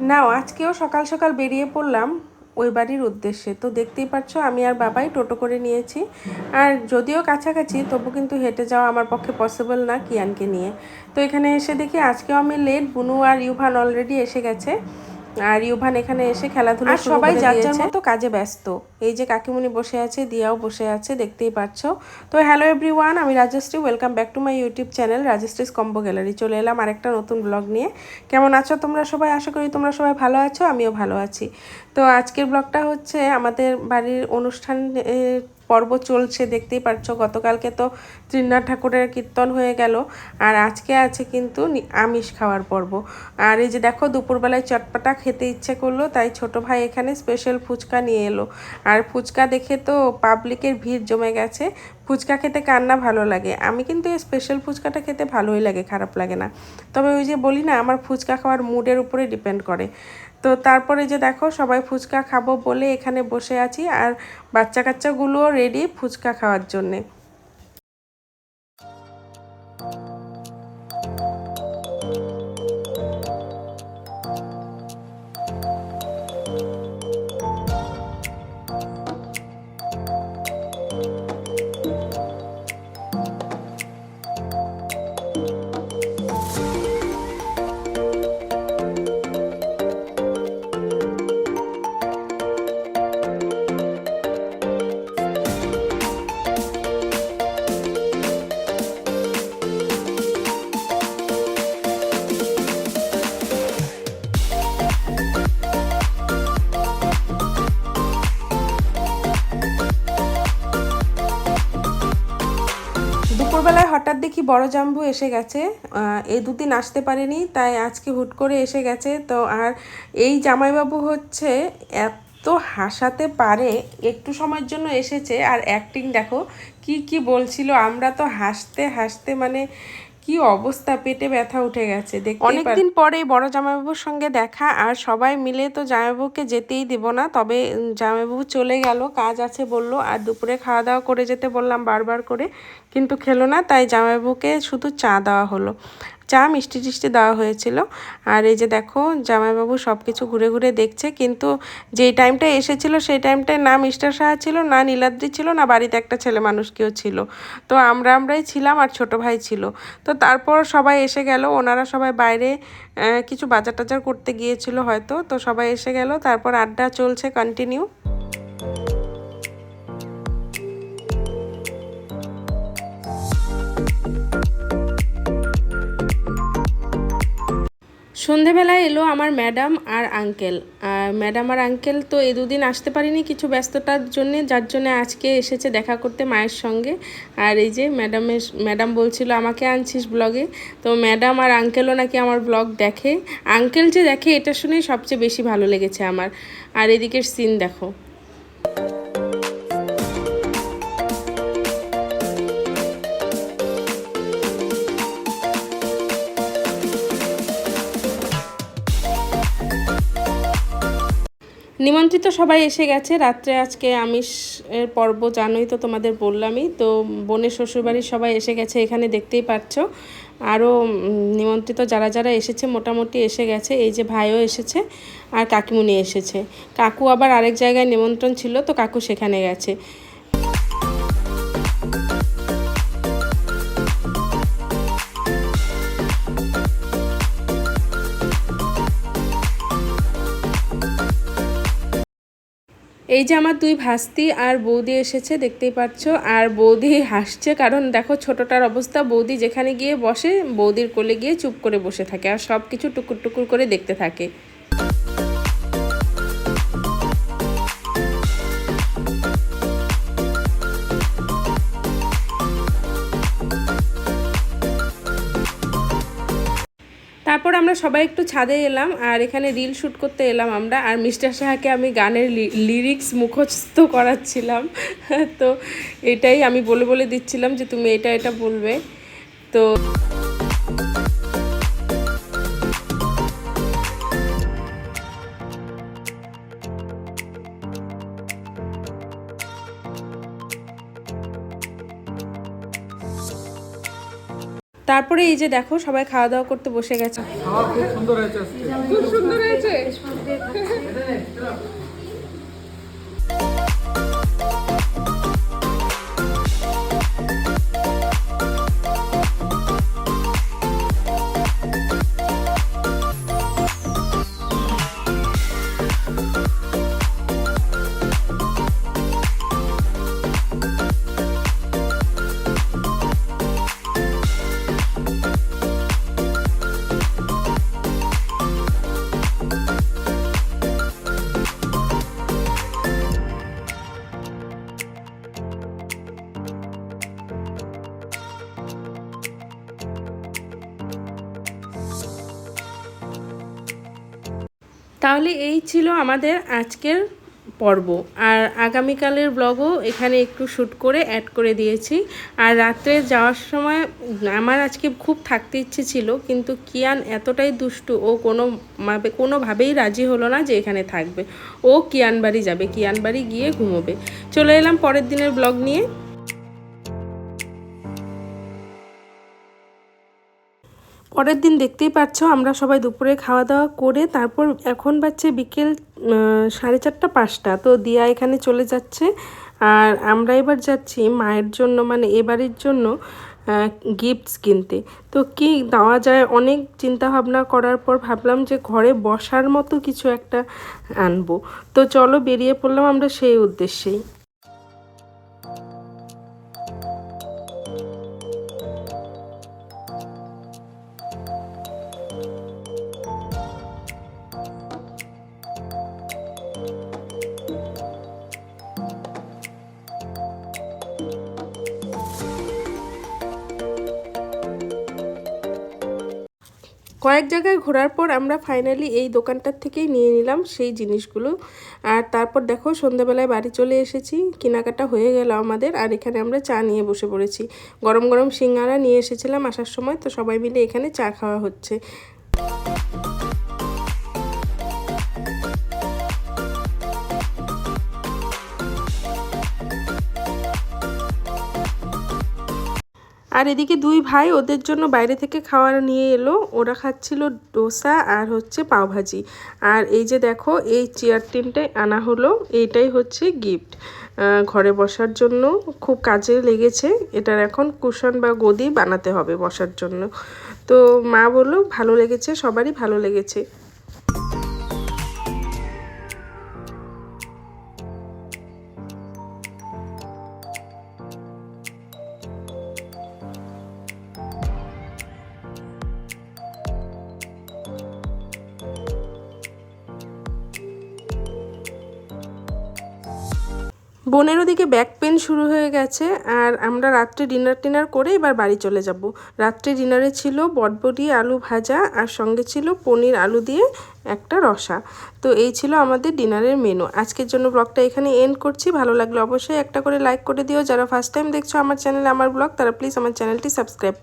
নাও, আজকেও সকাল সকাল বেরিয়ে পড়লাম ওই বাড়ির উদ্দেশ্যে। তো দেখতেই পাচ্ছ, আমি আর বাবাই টোটো করে নিয়েছি। আর যদিও কাছাকাছি, তবু কিন্তু হেঁটে যাওয়া আমার পক্ষে পসিবল না কিয়ানকে নিয়ে। তো এখানে এসে দেখি আজকেও আমি লেট বুনু আর ইউভান অলরেডি এসে গেছে। আর ইউভান এখানে এসে খেলাধুলা আর সবাই যার যার মতো কাজে ব্যস্ত। এই যে কাকিমুনি বসে আছে দিয়াও বসে আছে দেখতেই পাচ্ছ। তো হ্যালো এভরিওয়ান আমি Rajshree welcome back to my YouTube channel Rajshree's combo gallery চলে এলাম আরেকটা নতুন ব্লগ নিয়ে। কেমন আছো তোমরা সবাই? আশা করি তোমরা সবাই ভালো আছো আমিও ভালো আছি। তো আজকের ব্লগটা হচ্ছে আমাদের বাড়ির অনুষ্ঠান পর্ব চলছে, দেখতেই পাচ্ছ গতকালকে তো ত্রিনাথ ঠাকুরের কীর্তন হয়ে গেল, আর আজকে আছে কিন্তু আমিষ খাওয়ার পর্ব। আর এই যে দেখো, দুপুরবেলায় চটপাটা খেতে ইচ্ছে করল, তাই ছোট ভাই এখানে স্পেশাল ফুচকা নিয়ে এলো। আর ফুচকা দেখে তো পাবলিকের ভিড় জমে গেছে। ফুচকা খেতে কার না ভালো লাগে? আমি কিন্তু এই স্পেশাল ফুচকাটা খেতে ভালোই লাগে, খারাপ লাগে না। তবে ওই যে বলি না, আমার ফুচকা খাওয়ার মুডের উপরে ডিপেন্ড করে। তো তারপরে যে দেখো সবাই ফুচকা খাব বলে এখানে বসে আছি আর বাচ্চা কাচ্চাগুলোও রেডি ফুচকা খাওয়ার জন্যে। দুপুরবেলায় হঠাৎ দেখি বড় জাম্বু এসে গেছে। এই দুদিন আসতে পারেনি, তাই আজকে হুট করে এসে গেছে। তো আর এই জামাইবাবু হচ্ছে এত হাসাতে পারে, একটু সময়ের জন্য এসেছে। আর অ্যাক্টিং দেখো, কি কি বলছিল, আমরা তো হাসতে হাসতে মানে কি অবস্থা? পেটে ব্যথা উঠে গেছে অনেকদিন পরে বড় জামাইবাবুর সঙ্গে দেখা, আর সবাই মিলে তো জামাইবাবুকে যেতেই দেব না, তবে জামাইবাবু চলে গেল, কাজ আছে বলল, আর দুপুরে খাওয়া দাওয়া করে যেতে বললাম বারবার করে, কিন্তু খেলো না, তাই জামাইবাবুকে শুধু চা দেওয়া হলো। চা মিষ্টি টিষ্টি দেওয়া হয়েছিল। আর এই যে দেখো, জামাইবাবু সব কিছু ঘুরে ঘুরে দেখছে, কিন্তু যেই টাইমটা এসেছিল, সেই টাইমটায় না মিস্টার সাহা ছিল, না নীলাদ্রি ছিল, না বাড়িতে একটা ছেলে মানুষ কেউ ছিল। তো আমরা আমরাই ছিলাম আর ছোট ভাই ছিল। তো তারপর সবাই এসে গেল, ওনারা সবাই বাইরে কিছু বাজার টাজার করতে গিয়েছিল হয়তো। তো সবাই এসে গেল, তারপর আড্ডা চলছে কন্টিনিউ সন্ধেবেলায় এলো আমার ম্যাডাম আর আঙ্কেল। আর ম্যাডাম আর আঙ্কেল তো এই দুদিন আসতে পারিনি কিছু ব্যস্ততার জন্য, যার জন্য আজকে এসেছে দেখা করতে মায়ের সঙ্গে। আর এই যে ম্যাডামের, ম্যাডাম বলছিল, আমাকে আনছিস ব্লগে? তো ম্যাডাম আর আঙ্কেলও নাকি আমার ব্লগ দেখে। আঙ্কেল যে দেখে, এটা শুনেই সবচেয়ে বেশি ভালো লেগেছে আমার। আর এদিকের সিন দেখো। নিমন্ত্রিত সবাই এসে গেছে। রাত্রে আজকে আমিষ এর পর্ব জানোই তো তোমাদের বললামই। তো বোনের শ্বশুরবাড়ির সবাই এসে গেছে, এখানে দেখতেই পাচ্ছ আরও নিমন্ত্রিত যারা যারা এসেছে, মোটামুটি এসে গেছে। এই যে ভাইও এসেছে আর কাকিমুনি এসেছে। কাকু আবার আরেক জায়গায় নিমন্ত্রণ ছিল, তো কাকু সেখানে গেছে। এই যে আমার তুই ভাস্তি আর বৌদি এসেছে, দেখতেই পাচ্ছ। আর বৌদি হাসছে, কারণ দেখো ছোটটার অবস্থা, বৌদি যেখানে গিয়ে বসে, বৌদির কোলে গিয়ে চুপ করে বসে থাকে আর সব কিছু টুকুর টুকুর করে দেখতে থাকে। আমরা সবাই একটু ছাদে এলাম আর এখানে রিল শ্যুট করতে এলাম আমরা। আর মিস্টার সাহাকে আমি গানের লিরিক্স মুখস্থ করাচ্ছিলাম। তো এটাই আমি বলে বলে দিচ্ছিলাম যে তুমি এটা এটা বলবে। তো তারপরে এই যে দেখো সবাই খাওয়া দাওয়া করতে বসে গেছে। খুব সুন্দর হয়েছে খুব সুন্দর হয়েছে। তাহলে এই ছিল আমাদের আজকের পর্ব। আর আগামীকালের ব্লগও এখানে একটু শ্যুট করে অ্যাড করে দিয়েছি। আর রাত্রে যাওয়ার সময় আমার আজকে খুব থাকতে ইচ্ছে ছিল, কিন্তু কিয়ান এতটাই দুষ্টু, ও কোনো ভাবে কোনোভাবেই রাজি হলো না যে এখানে থাকবে। ও কিয়ান বাড়ি যাবে কিয়ান বাড়ি গিয়ে ঘুমোবে। চলে এলাম পরের দিনের ব্লগ নিয়ে। পরের দিন দেখতেই পাচ্ছ আমরা সবাই দুপুরে খাওয়া দাওয়া করে তারপর এখন বাচ্চে বিকেল সাড়ে চারটা পাঁচটা। তো দিয়া এখানে চলে যাচ্ছে। আর আমরা এবার যাচ্ছি মায়ের জন্য মানে এবারের জন্য গিফটস কিনতে। তো কি দেওয়া যায়? অনেক চিন্তা ভাবনা করার পর ভাবলাম যে ঘরে বসার মতো কিছু একটা আনব। তো চলো বেরিয়ে পড়লাম আমরা সেই উদ্দেশ্যেই। কয়েক জায়গায় ঘোরার পর আমরা ফাইনালি এই দোকানটার থেকেই নিয়ে নিলাম সেই জিনিসগুলো। আর তারপর দেখো সন্ধ্যাবেলায় বাড়ি চলে এসেছি, কেনাকাটা হয়ে গেল আমাদের, আর এখানে আমরা চা নিয়ে বসে পড়েছি। গরম গরম সিঙ্গারা নিয়ে এসেছিলাম আসার সময়, তো সবাই মিলে এখানে চা খাওয়া হচ্ছে। আর এদিকে দুই ভাই ওদের জন্য বাইরে থেকে খাওয়ার নিয়ে এলো। ওরা খাচ্ছিল ডোসা আর হচ্ছে পাওভাজি। আর এই যে দেখো, এই চেয়ার তিনটে আনা হলো। এইটাই হচ্ছে গিফট। ঘরে বসার জন্য খুব কাজে লেগেছে। এটার এখন কুশন বা গদি বানাতে হবে বসার জন্য। তো মা বলল, ভালো লেগেছে, সবারই ভালো লেগেছে। বোনের ওদিকে ব্যাক পেন শুরু হয়ে গেছে আর আমরা রাত্রে ডিনার টিনার করে এবার বাড়ি চলে যাব। রাত্রে ডিনারে ছিল বটবটি, আলু ভাজা আর সঙ্গে ছিল পনির, আলু দিয়ে একটা রসা। তো এই ছিল আমাদের ডিনারের মেনু আজকের জন্য ব্লগটা এখানে এন্ড করছি। ভালো লাগলে অবশ্যই একটা করে লাইক করে দিও। যারা ফার্স্ট টাইম দেখছ আমার চ্যানেলে আমার ব্লগ তারা প্লিজ আমার চ্যানেলটি সাবস্ক্রাইব